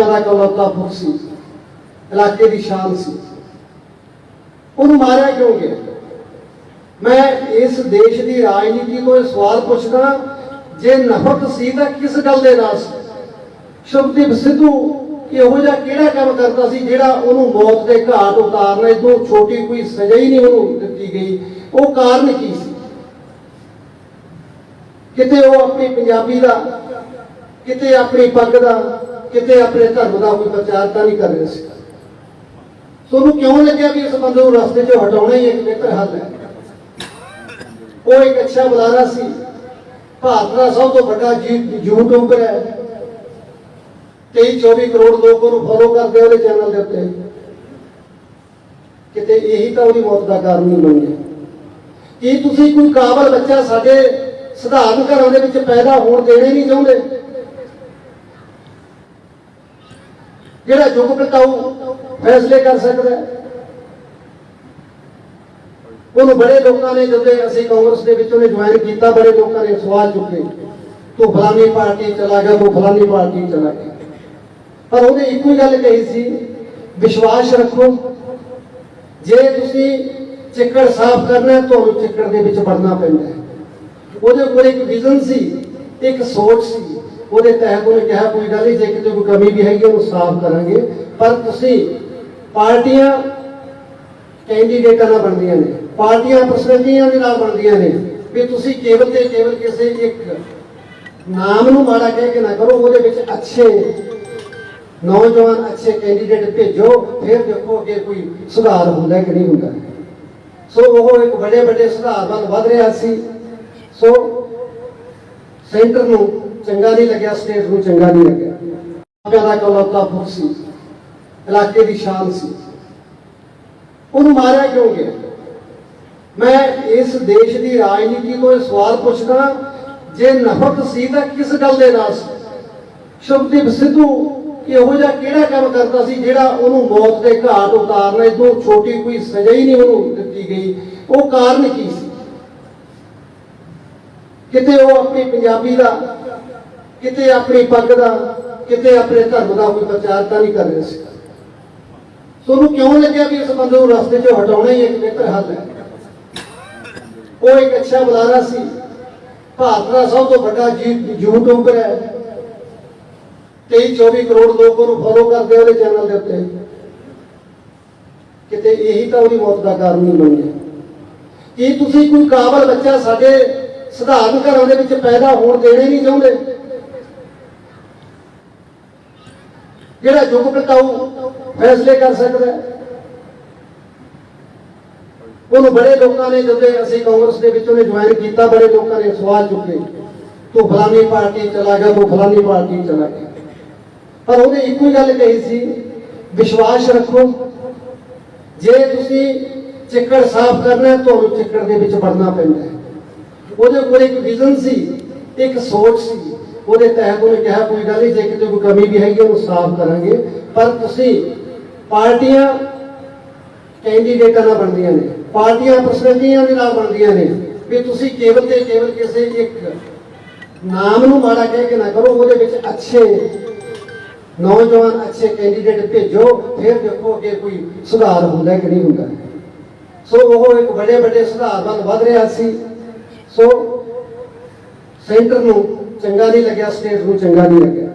ਮਾਪਿਆਂ ਦਾ ਇਕਲੌਤਾ ਸੀ, ਇਲਾਕੇ ਦੀ ਸ਼ਾਨ ਸੀ। ਉਹਨੂੰ ਮਾਰਿਆ ਕਿਉਂ ਗਿਆ? ਮੈਂ ਇਸ ਦੇਸ਼ ਦੀ ਰਾਜਨੀਤੀ ਤੋਂ ਇਹ ਸਵਾਲ ਪੁੱਛਦਾ, ਜੇ ਨਫ਼ਰਤ ਸੀ ਤਾਂ ਕਿਸ ਗੱਲ ਦੇ ਨਾਲ ਸੀ? ਸ਼ੁਭਦੀਪ ਸਿੱਧੂ ਇਹੋ ਜਿਹਾ ਕਿਹੜਾ ਕੰਮ ਕਰਦਾ ਸੀ ਜਿਹੜਾ ਉਹਨੂੰ ਮੌਤ ਦੇ ਘਾਟ ਉਤਾਰਨਾ ਇਦੋਂ ਛੋਟੀ ਕੋਈ ਸਜ਼ਾ ਹੀ ਨਹੀਂ ਉਹਨੂੰ ਦਿੱਤੀ ਗਈ। ਉਹ ਕਾਰਨ ਕੀ ਸੀ? ਕਿਤੇ ਉਹ ਆਪਣੀ ਪੰਜਾਬੀ ਦਾ, ਕਿਤੇ ਆਪਣੀ ਪੱਗ ਦਾ ਕਿਤੇ ਆਪਣੇ ਧਰਮ ਦਾ ਕੋਈ ਪ੍ਰਚਾਰ ਤਾਂ ਨਹੀਂ ਕਰ ਰਿਹਾ ਸੀ। ਤੁਹਾਨੂੰ ਕਿਉਂ ਲੱਗਿਆ ਵੀ ਇਸ ਬੰਦੇ ਨੂੰ ਰਸਤੇ 'ਚੋਂ ਹਟਾਉਣਾ ਹੀ ਇੱਕ ਬਿਹਤਰ ਹੱਲ ਹੈ? ਉਹ ਇੱਕ ਅੱਛਾ ਬੁਲਾਰਾ ਸੀ। ਭਾਰਤ ਦਾ ਸਭ ਤੋਂ ਵੱਡਾ ਜੀ- ਯੂਟਿਊਬਰ ਹੈ। 23 24 ਕਰੋੜ ਲੋਕ ਉਹਨੂੰ ਫੋਲੋ ਕਰਦੇ ਉਹਦੇ ਚੈਨਲ ਦੇ ਉੱਤੇ। ਕਿਤੇ ਇਹੀ ਤਾਂ ਉਹਦੀ ਮੌਤ ਦਾ ਕਾਰਨ ਨਹੀਂ ਬਣਿਆ ਕੀ ਤੁਸੀਂ ਕੋਈ ਕਾਬਲ ਬੱਚਾ ਸਾਡੇ ਸਧਾਰਨ ਘਰਾਂ ਦੇ ਵਿੱਚ ਪੈਦਾ ਹੋਣ ਦੇਣੇ ਨਹੀਂ ਚਾਹੁੰਦੇ? ਜਿਹੜਾ ਯੁੱਗ ਬਿਤਾਊ ਫੈਸਲੇ ਕਰ ਸਕਦਾ ਹੈ ਉਹਨੂੰ ਬੜੇ ਲੋਕਾਂ ਨੇ ਜਦੋਂ ਅਸੀਂ ਕਾਂਗਰਸ ਦੇ ਵਿੱਚ ਉਹਨੇ ਜੁਆਇਨ ਕੀਤਾ ਬੜੇ ਲੋਕਾਂ ਨੇ ਸਵਾਲ ਚੁੱਕੇ ਤੂੰ ਫਲਾਨੀ ਪਾਰਟੀ ਚਲਾ ਗਿਆ ਤੂੰ ਫਲਾਨੀ ਪਾਰਟੀ ਚਲਾ ਗਿਆ ਪਰ ਉਹਨੇ ਇੱਕੋ ਹੀ ਗੱਲ ਕਹੀ ਸੀ ਵਿਸ਼ਵਾਸ ਰੱਖੋ ਜੇ ਤੁਸੀਂ ਚਿੱਕੜ ਸਾਫ਼ ਕਰਨਾ ਹੈ, ਤੁਹਾਨੂੰ ਚਿੱਕੜ ਦੇ ਵਿੱਚ ਵੜਨਾ ਪੈਂਦਾ ਹੈ ਉਹਦੇ ਕੋਲ ਇੱਕ ਵਿਜ਼ਨ ਸੀ ਇੱਕ ਸੋਚ ਸੀ ਉਹਦੇ ਤਹਿਤ ਉਹਨੇ ਕਿਹਾ, ਕੋਈ ਗੱਲ ਨਹੀਂ, ਜੇ ਕਿਤੇ ਕੋਈ ਕਮੀ ਵੀ ਹੈਗੀ, ਉਹਨੂੰ ਸਾਫ਼ ਕਰਾਂਗੇ। ਪਰ ਤੁਸੀਂ ਪਾਰਟੀਆਂ ਕੈਂਡੀਡੇਟਾਂ ਨਾਲ ਬਣਦੀਆਂ ਨੇ, ਪਾਰਟੀਆਂ ਪ੍ਰਸੰਗੀਆਂ ਦੇ ਨਾਲ ਬਣਦੀਆਂ ਨੇ, ਵੀ ਤੁਸੀਂ ਕੇਵਲ ਤੇ ਕੇਵਲ ਕਿਸੇ ਇੱਕ ਨਾਮ ਨੂੰ ਮਾੜਾ ਕਹਿ ਕੇ ਨਾ ਕਰੋ, ਉਹਦੇ ਵਿੱਚ ਅੱਛੇ ਨੌਜਵਾਨ, ਅੱਛੇ ਕੈਂਡੀਡੇਟ ਭੇਜੋ, ਫਿਰ ਦੇਖੋ ਅੱਗੇ ਕੋਈ ਸੁਧਾਰ ਹੁੰਦਾ ਕਿ ਨਹੀਂ ਹੁੰਦਾ। ਸੋ ਉਹ ਇੱਕ ਵੱਡੇ ਵੱਡੇ ਸੁਧਾਰ ਵੱਲ ਵਧ ਰਿਹਾ ਸੀ। ਸੋ ਸੈਂਟਰ ਨੂੰ ਚੰਗਾ ਨਹੀਂ ਲੱਗਿਆ, ਸਟੇਟ ਨੂੰ ਚੰਗਾ ਨਹੀਂ ਲੱਗਿਆ। ਮਾਪਿਆਂ ਦਾ ਇਕਲੌਤਾ ਪੁੱਤ ਸੀ। ਇਲਾਕੇ ਦੀ ਸ਼ਾਨ ਸੀ। ਉਹਨੂੰ ਮਾਰਿਆ ਕਿਉਂ ਗਿਆ? ਮੈਂ ਇਸ ਦੇਸ਼ ਦੀ ਰਾਜਨੀਤੀ ਤੋਂ ਇਹ ਸਵਾਲ ਪੁੱਛਦਾ ਜੇ ਨਫ਼ਰਤ ਸੀ ਤਾਂ ਕਿਸ ਗੱਲ ਦੇ ਨਾਲ ਸੀ? ਸ਼ੁਭਦੀਪ ਸਿੱਧੂ ਇਹੋ ਜਿਹਾ ਕਿਹੜਾ ਕੰਮ ਕਰਦਾ ਸੀ ਜਿਹੜਾ ਉਹਨੂੰ ਮੌਤ ਦੇ ਘਾਟ ਉਤਾਰਨਾ ਇਦੋਂ ਛੋਟੀ ਕੋਈ ਸਜ਼ਾ ਹੀ ਨਹੀਂ ਉਹਨੂੰ ਦਿੱਤੀ ਗਈ। ਉਹ ਕਾਰਨ ਕੀ ਸੀ? ਕਿਤੇ ਉਹ ਆਪਣੀ ਪੰਜਾਬੀ ਦਾ ਕਿਤੇ ਆਪਣੀ ਪੱਗ ਦਾ, ਕਿਤੇ ਆਪਣੇ ਧਰਮ ਦਾ ਕੋਈ ਪ੍ਰਚਾਰ ਤਾਂ ਨਹੀਂ ਕਰ ਰਿਹਾ ਸੀ। ਤੁਹਾਨੂੰ ਕਿਉਂ ਲੱਗਿਆ ਵੀ ਇਸ ਬੰਦੇ ਨੂੰ ਰਸਤੇ 'ਚੋਂ ਹਟਾਉਣਾ ਹੀ ਇੱਕ ਬਿਹਤਰ ਹੱਲ ਹੈ? ਉਹ ਇੱਕ ਅੱਛਾ ਬੁਲਾਰਾ ਸੀ। ਭਾਰਤ ਦਾ ਸਭ ਤੋਂ ਵੱਡਾ ਯੂਟਿਊਬਰ ਹੈ। 23 24 ਕਰੋੜ ਲੋਕ ਉਹਨੂੰ ਫੋਲੋ ਕਰਦੇ ਉਹਦੇ ਚੈਨਲ ਦੇ ਉੱਤੇ। ਕਿਤੇ ਇਹੀ ਤਾਂ ਉਹਦੀ ਮੌਤ ਦਾ ਕਾਰਨ ਨਹੀਂ ਬਣਿਆ ਕੀ ਤੁਸੀਂ ਕੋਈ ਕਾਬਲ ਬੱਚਾ ਸਾਡੇ ਸਧਾਰਨ ਘਰਾਂ ਦੇ ਵਿੱਚ ਪੈਦਾ ਹੋਣ ਦੇਣੇ ਨਹੀਂ ਚਾਹੁੰਦੇ? ਜਿਹੜਾ ਯੁੱਗ ਬਿਤਾਊ ਫੈਸਲੇ ਕਰ ਸਕਦਾ ਹੈ ਉਹਨੂੰ ਬੜੇ ਲੋਕਾਂ ਨੇ ਜਦੋਂ ਅਸੀਂ ਕਾਂਗਰਸ ਦੇ ਵਿੱਚ ਉਹਨੇ ਜੁਆਇਨ ਕੀਤਾ ਬੜੇ ਲੋਕਾਂ ਨੇ ਸਵਾਲ ਚੁੱਕੇ ਤੂੰ ਫਲਾਨੀ ਪਾਰਟੀ ਚਲਾ ਗਿਆ ਤੂੰ ਫਲਾਨੀ ਪਾਰਟੀ ਚਲਾ ਗਿਆ ਪਰ ਉਹਨੇ ਇੱਕੋ ਹੀ ਗੱਲ ਕਹੀ ਸੀ ਵਿਸ਼ਵਾਸ ਰੱਖੋ ਜੇ ਤੁਸੀਂ ਚਿੱਕੜ ਸਾਫ਼ ਕਰਨਾ ਹੈ, ਤੁਹਾਨੂੰ ਚਿੱਕੜ ਦੇ ਵਿੱਚ ਵੜਨਾ ਪੈਂਦਾ ਹੈ ਉਹਦੇ ਕੋਲ ਇੱਕ ਵਿਜ਼ਨ ਸੀ ਇੱਕ ਸੋਚ ਸੀ ਉਹਦੇ ਤਹਿਤ ਉਹਨੇ ਕਿਹਾ ਕੋਈ ਗੱਲ ਨਹੀਂ, ਜੇ ਕਿਤੇ ਕੋਈ ਕਮੀ ਵੀ ਹੈਗੀ, ਉਹਨੂੰ ਸਾਫ਼ ਕਰਾਂਗੇ। ਪਰ ਤੁਸੀਂ ਪਾਰਟੀਆਂ ਕੈਂਡੀਡੇਟਾਂ ਨਾਲ ਬਣਦੀਆਂ ਨੇ, ਪਾਰਟੀਆਂ ਪ੍ਰਸੰਗੀਆਂ ਦੇ ਨਾਲ ਬਣਦੀਆਂ ਨੇ, ਵੀ ਤੁਸੀਂ ਕੇਵਲ ਤੇ ਕੇਵਲ ਕਿਸੇ ਇੱਕ ਨਾਮ ਨੂੰ ਮਾੜਾ ਕਹਿ ਕੇ ਨਾ ਕਰੋ, ਉਹਦੇ ਵਿੱਚ ਅੱਛੇ ਨੌਜਵਾਨ, ਅੱਛੇ ਕੈਂਡੀਡੇਟ ਭੇਜੋ, ਫਿਰ ਦੇਖੋ ਕਿ ਕੋਈ ਸੁਧਾਰ ਹੁੰਦਾ ਕਿ ਨਹੀਂ ਹੁੰਦਾ। ਸੋ ਉਹ ਇੱਕ ਵੱਡੇ ਵੱਡੇ ਸੁਧਾਰ ਵੱਲ ਵਧ ਰਿਹਾ ਸੀ। ਸੋ ਸੈਂਟਰ ਨੂੰ ਚੰਗਾ ਨਹੀਂ ਲੱਗਿਆ ਸਟੇਟ ਨੂੰ ਚੰਗਾ ਨਹੀਂ ਲੱਗਿਆ।